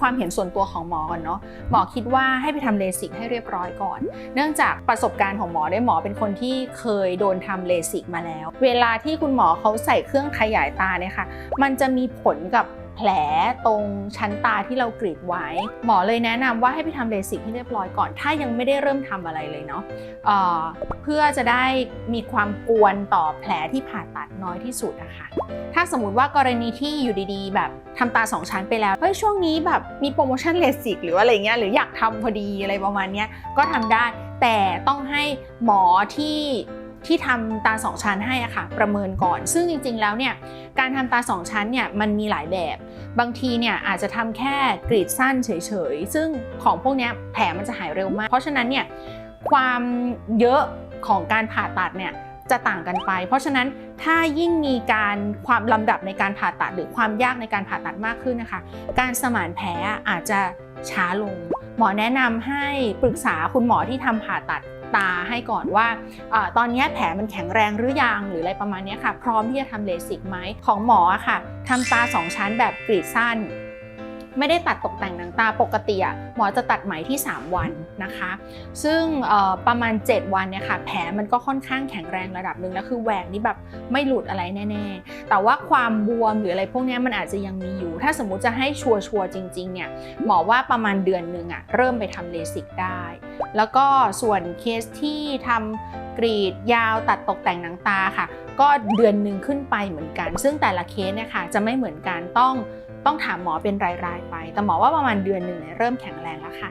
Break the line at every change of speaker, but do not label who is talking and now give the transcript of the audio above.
ความเห็นส่วนตัวของหมอก่อนเนาะหมอคิดว่าให้ไปทำเลสิกให้เรียบร้อยก่อน เนื่องจากประสบการณ์ของหมอได้หมอเป็นคนที่เคยโดนทำเลสิกมาแล้ว เวลาที่คุณหมอเขาใส่เครื่องขยายตาเนี่ยค่ะ มันจะมีผลกับ แผลตรงชั้นตาที่เรากรีดไว้ หมอเลยแนะนำว่าให้ไปทำเลสิกให้เรียบร้อยก่อน ถ้ายังไม่ได้เริ่มทำอะไรเลยเนาะเเพื่อจะได้มีความกวนต่อแผลที่ผ่าตัดน้อยที่สุดอะคะถ้าสมมติว่ากรณีที่อยู่ดีๆ แบบทำตาสองชั้นไปแล้วเฮ้ยช่วงนี้แบบมีโปรโมชั่นเลสิกหรืออะไรเงี้ยหรืออยากทำพอดีอะไรประมาณเนี้ยก็ทำได้แต่ต้องให้หมอที่ ที่ทำตาสองชั้นให้อะค่ะประเมินก่อน ซึ่งจริงๆแล้วเนี่ยการทำตาสองชั้นเนี่ยมันมีหลายแบบ บางทีเนี่ยอาจจะทำแค่กรีดสั้นเฉยๆ ซึ่งของพวกนี้แผลมันจะหายเร็วมาก เพราะฉะนั้นเนี่ยความเยอะของการผ่าตัดเนี่ยจะต่างกันไป เพราะฉะนั้นถ้ายิ่งมีการความลำดับในการผ่าตัด หรือความยากในการผ่าตัดมากขึ้นนะคะ การสมานแผลอาจจะช้าลง หมอแนะนำให้ปรึกษาคุณหมอที่ทำผ่าตัด ตาให้ก่อนว่าอตอนนี้แผลมันแข็งแรงหรือยังหรืออะไรประมาณนี้ค่ะ พร้อมที่จะทำเลสิกไหมของหมอค่ะทำตาสองชั้นแบบกรีดสั้น ไม่ได้ตัดตกแต่งหนังตาปกติอะหมอจะตัดไหมที่ 3 วันนะคะ ซึ่งประมาณ 7 วันเนี่ยค่ะแผลมันก็ค่อนข้างแข็งแรงระดับหนึ่งแล้วคือแหวกนี่แบบไม่หลุดอะไรแน่ ๆ แต่ว่าความบวมหรืออะไรพวกนี้มันอาจจะยังมีอยู่ ถ้าสมมุติจะให้ชัวร์ๆจริงๆเนี่ยหมอว่าประมาณเดือนหนึ่งอะเริ่มไปทำเลสิกได้ แล้วก็ส่วนเคสที่ทำกรีดยาวตัดตกแต่งหนังตาค่ะ ก็เดือนหนึ่งขึ้นไปเหมือนกัน ซึ่งแต่ละเคสเนี่ยค่ะจะไม่เหมือนกันต้อง ต้องถามหมอเป็นรายๆไป แต่หมอว่าประมาณเดือนหนึ่งเนี่ยเริ่มแข็งแรงแล้วค่ะ